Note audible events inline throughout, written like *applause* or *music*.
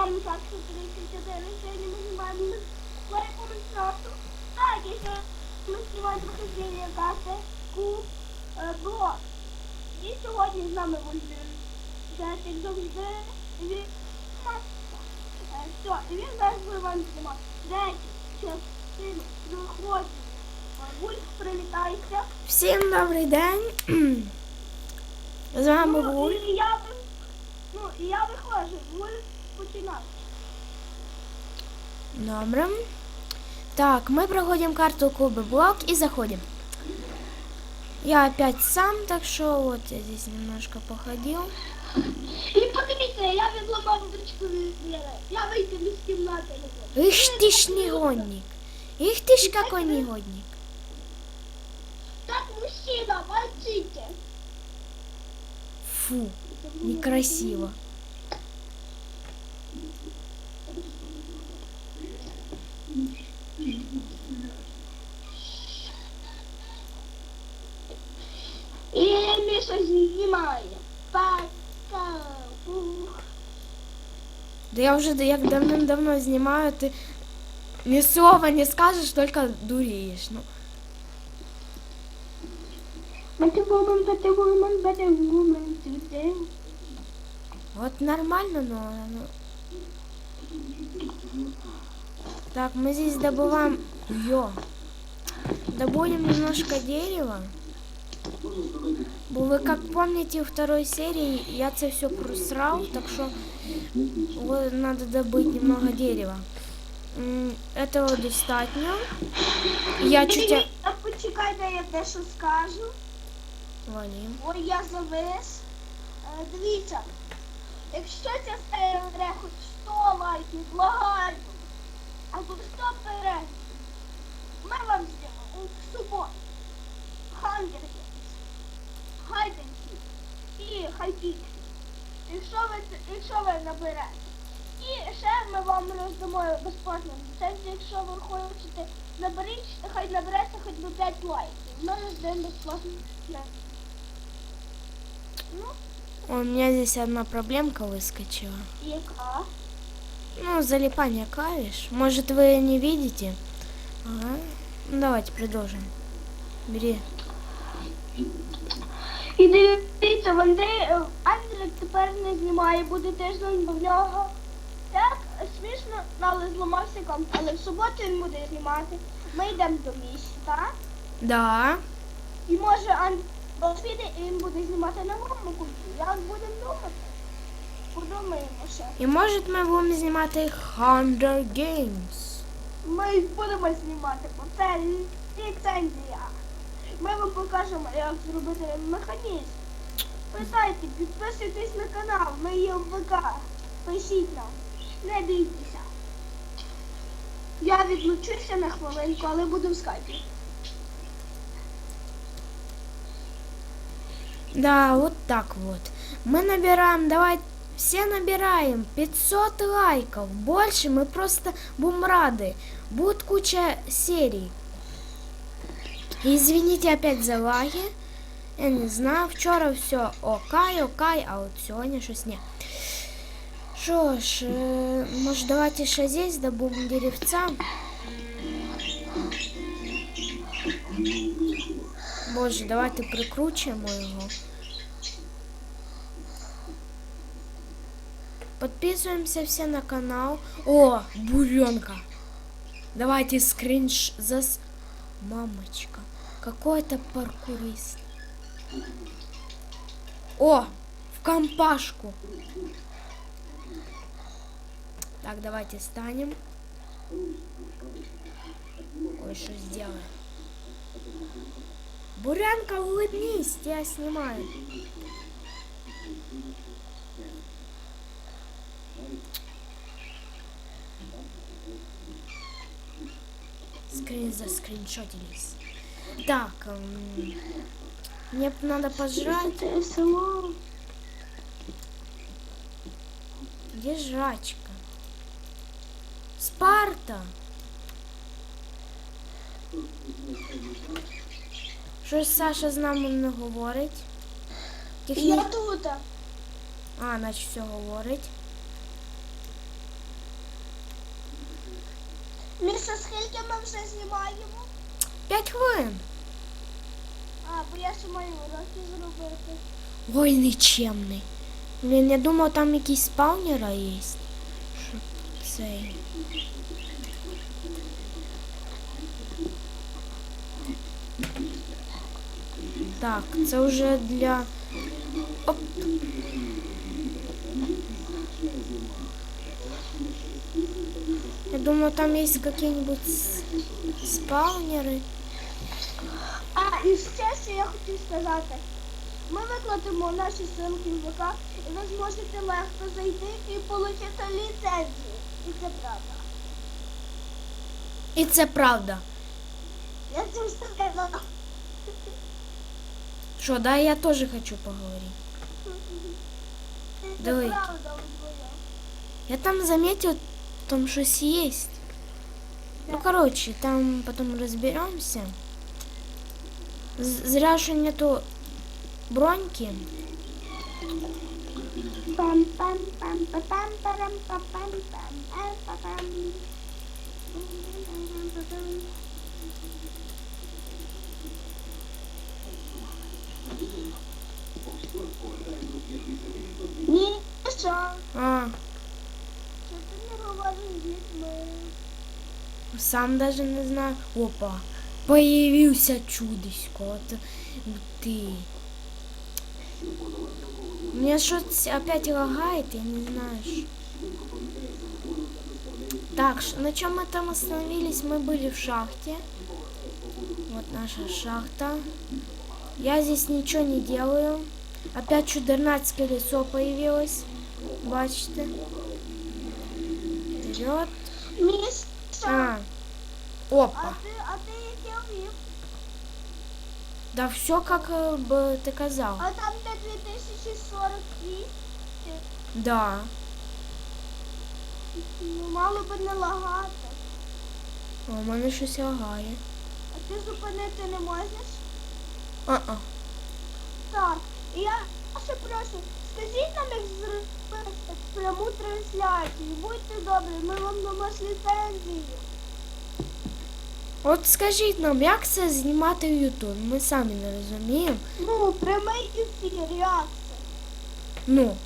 вам так, що 34 сьогодні ми знімаємо лайком часу. Так, і ще ми знімаємо прохождення карти Ку е, Блок. І сьогодні з нами буде як завжди. Він Е, Все, і він зараз буде вам знімати. Речі, частини, приходять. Вульф, привітайся. Всім добрий день. *clears throat* З вами Ну, Вуль. і я, ви- ну, і я виходжу, Вульф починає. Добре. Так, мы проходим карту Кубы Блок и заходим. Я опять сам, так что вот я здесь немножко походил. І подивіться, я відламав дочку від двері. Я вийти з кімнати не можу. Ишь ты ж негодник. Их ты ж какой негодник. Так, мужчина, молчите. Фу, некрасиво. Я уже як давным-давно снимаю, ты ни слова не скажешь, только дуреешь. Ну, вот нормально, но... ну. Так, мы здесь добываем... Ё. Добудем немножко дерева. Бо вы как помните, у второй серии я это все просрал, так что вот надо добыть немного дерева. М, Этого достатньо. Я чуть... о- А почекайте, я дещо скажу. Валим. Ой, я завис. Е, Дивіться, якщо ця серія бере хоч 100 лайків, благаю, або 100 переглядів, ми вам зробимо в суботу Hunger Games, Hide and Seek і Hypixel. Якщо ви, це- якщо ви наберете. І ще ми вам роздамо безплатно ліцензію, якщо ви хочете, наберіть, хай набереться хоч би 5 лайків. Ми роздаємо безплатно. Ну, У меня здесь одна проблемка выскочила. яка? Ну, залипание клавиш. Может, вы не видите? Ага. Ну, давайте продолжим. Бери. І дивіться, Андрій, е, Андрій тепер не знімає, буде тиждень в нього. Так, смішно, але зламався комп. Але в суботу він буде знімати. Ми йдемо до міста. Да. І може Андрій піде і він буде знімати на моєму культі. Як будемо думати? Подумаємо ще. І может ми будемо знімати Hunger Games. Ми будемо знімати, бо це ліцензія. Ми вам покажемо, як зробити механізм. Питайте, підписуйтесь на канал, ми є в ВК. Пишіть нам, не бійтеся. Я відлучуся на хвилинку, але буду в скайпі. Да, вот так вот. Мы набираем, давай, все набираем 500 лайков. Больше мы просто будем рады. Будет куча серий. Извините опять за лаги. Я не знаю, вчора все окай, окай, а от сьогодні щось не. Що ж, е, може давайте ще здесь добудем деревца. Боже, давайте прикручуємо його. Подписываемся все на канал. О, буренка. Давайте скринш... Зас... Мамочка. Какой это паркурист. О, в компашку. Так, давайте станем. Ой, что сделаем. Бурянка, улыбнись, тебя снимают. Скрин заскриншотились. Так, эм, мне б надо пожрать. Це село. Где жрачка? Спарта! Щось Саша з нами не говорить. Техні... Я тут. А, наче все говорить. Міша, скільки ми вже знімаємо? 5 хвилин. А, бо я ще маю уроки зробити. Ой, нічемний. Блін, я думав, там якісь спаунера є. Щоб цей. Так, це вже для. Оп. Я думаю, там есть какие-нибудь с- спаунеры. А, і ще що я хотів сказати. Ми викладемо наші ссылки в ВК, і ви зможете легко зайти і отримати ліцензію. І це правда. І це правда. Я цим сказала. Що, да, я тоже хочу поговорить. Це Давай. правда удвоє. Я там заметил, там что-то есть. Ну, короче, там потом разберемся. Зря, что нету броньки. що? А, сам даже не знаю. Опа, появился чудисько. Ты. Мне что-то опять лагает, я не знаю. Так, на чем мы там остановились? Мы были в шахте. Вот наша шахта. Я здесь ничего не делаю. Опять чудернаць колесо появилось. Бачите? Вперед. Міша, А. а Опа. ти, а ти яке вів? Да все как э, бы ты казал. А там де 2042? Да. Ну, мало би не лагати. О, у мене щось лагає. А ти зупинити не можеш? А-а. Так. І я ще прошу, скажіть нам, як зробити пряму трансляцію. Будьте добрі, ми вам дамо ліцензію. От скажіть нам, як це знімати в YouTube? Ми самі не розуміємо. Ну, прямий ефір, як це? Ну,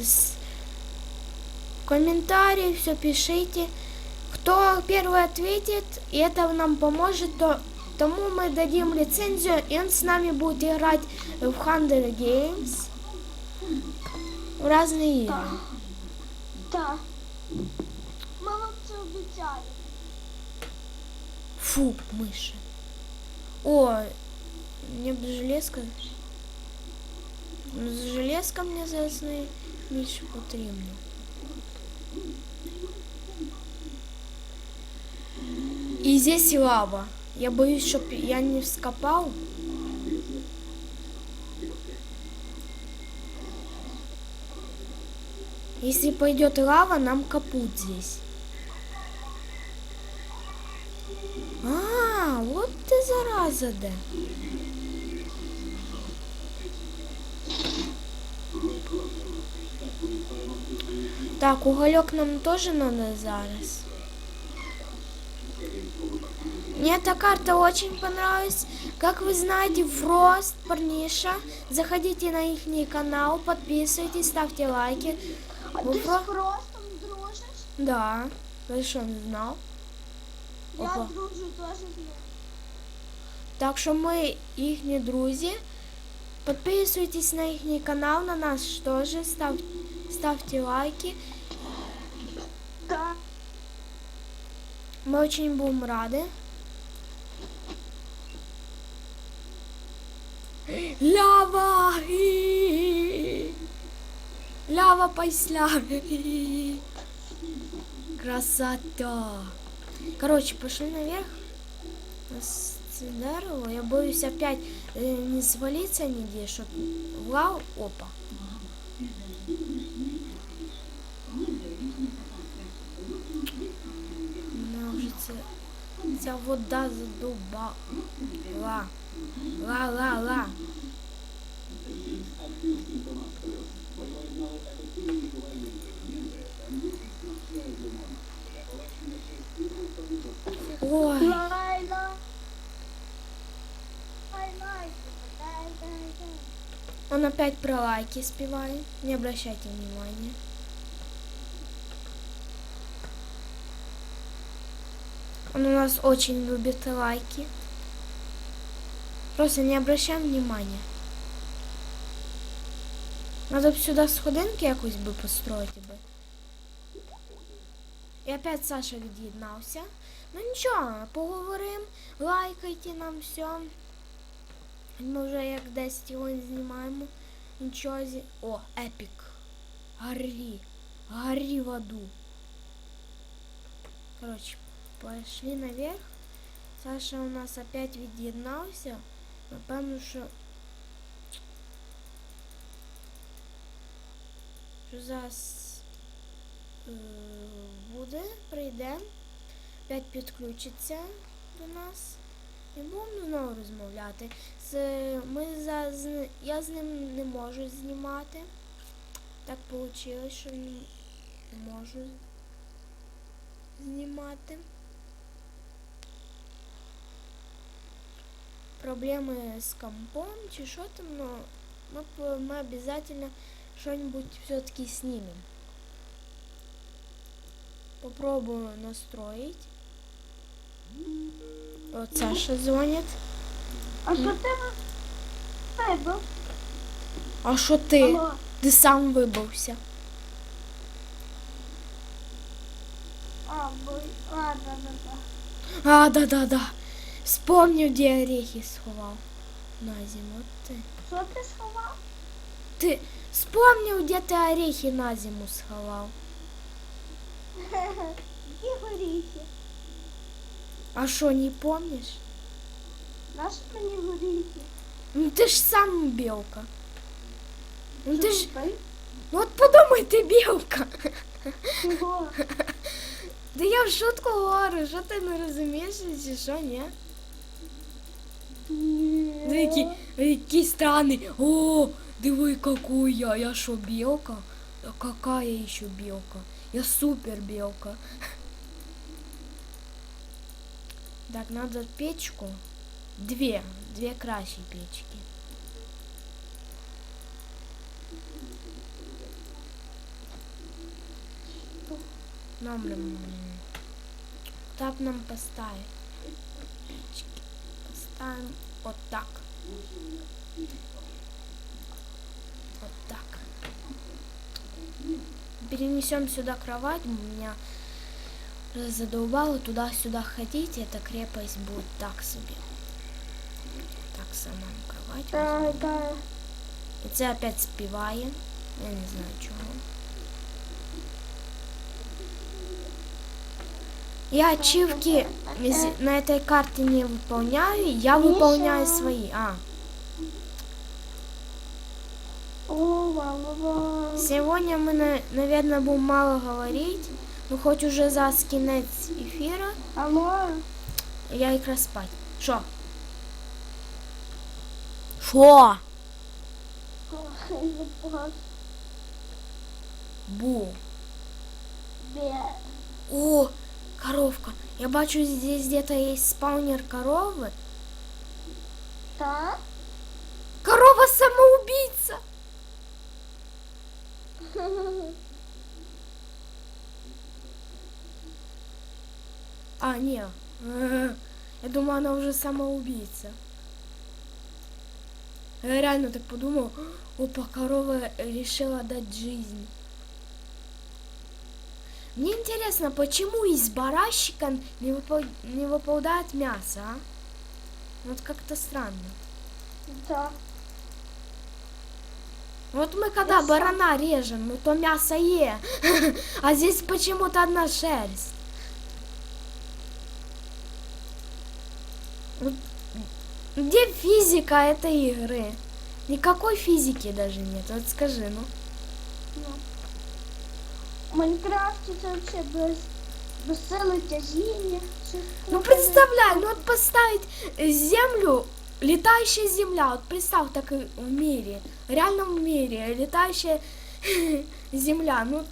с... комментарии все пишите. Кто первый ответит, и это нам поможет, то тому мы дадим лицензию, и он с нами будет играть в Hunger Games. В разные игры. Так. Ми вам це обіцяємо. Фу, мыши. О, мне бы железка. Ну, железка мне зараз найбільше потрібно. И здесь лава. Я боюсь, щоб я не вскопал. Если пойдет лава, нам капут здесь. Зараза, да. Так, уголек нам тоже надо зараз. Мне эта карта очень понравилась. Как вы знаете, Фрост, парниша. Заходите на их канал, подписывайтесь, ставьте лайки. А ти з про- Фростом дружиш? Да, вы что, не знал? Я Опа. дружу теж з ним. Так що ми їхні друзі. Підписуйтесь на їхній канал, на нас теж, став, ставте лайки. Так. Ми очень будемо раді. Лява! Лява після. Красота. Короче, пошли наверх. Це дерево. Я боюсь опять э, не свалиться нигде, чтоб в лаву. Опа. Мене вже це, ця вода задовбала. Ла, ла, ла. опять про лайки спеваю. Не обращайте внимания. Он у нас очень любит лайки. Просто не обращаем внимания. Надо б сюди сходинки якось би построїти би. І опять Саша від'єднався. Ну нічого, поговоримо, лайкайте нам все. Ми вже як 10 хвилин знімаємо. Нічого зі... О, епік. Горі. Горі в аду. Короче, пошли наверх. Саша у нас опять від'єднався. Напевно, що. Що зараз е, буде, прийде, опять підключиться до нас. І будемо розмовляти. З, ми за, з, я з ним не можу знімати. Так вийшло, що не можу знімати. Проблеми з компом чи що там, но мы, по- мы обязательно что-нибудь все-таки снимем. Попробую настроить. Вот Саша звонит. А що ти вибив? А що ти? Алло. Ти сам вибався. А, бо... А, да, да, да. А, да-да-да. Вспомнив, де орехи сховав. На зиму. От ти. Що ти сховав? Ти вспомнив, де ти орехи на зиму сховав. Які горіхи? А що, не помниш? Наші мені горіхи? Ну ти ж сам білка. Ну ти ж. Ти? Ну от подумай, ти білка. Чого? Да я в шутку говорю, що ти не розумієш, чи що, ні? Ну, які, які странні. О, диви, какой я. Я що, білка? Да какая еще белка? Я супер белка. Так, надо печку. Две. Две кращие печки. Нам, нам, так нам поставить. Печки. Поставим вот так. Вот так. Перенесем сюда кровать. Меня уже задолбало туда-сюда ходить. и Эта крепость будет так себе. Так, сама кровать. возьму. Так, так. І це опять співає. Я не знаю чого. Я ачивки з- на этой карте не выполняю, я Миша. выполняю свои. А, О, мама, мама. сегодня мы, на- наверное, будем мало говорить. Ну, хоть уже за кінець ефіра, Алло? я якраз спать. Що? Що? Бу. Бе. О, коровка. Я бачу, здесь где-то есть спаунер коровы. Так? Корова самоубийца. *laughs* А, не. *laughs* Я думаю, она уже самоубийца. Я реально так подумал, опа, корова решила дать жизнь. Мне интересно, почему из барашика не, выпа- не выпадает мясо, а? Вот как-то странно. Так. Вот мы когда Я сам- барана режем, ну то мясо е. *laughs* А здесь почему-то одна шерсть. Где физика этой игры? Никакой физики даже нет. Вот скажи, ну. Ну. В Майнкрафті це взагалі без, без сили тяжіння. щось Ну таке. представляй, ну вот поставить э, землю, летающая земля, вот представь так и в мире, реально в мире, летающая *laughs* земля, ну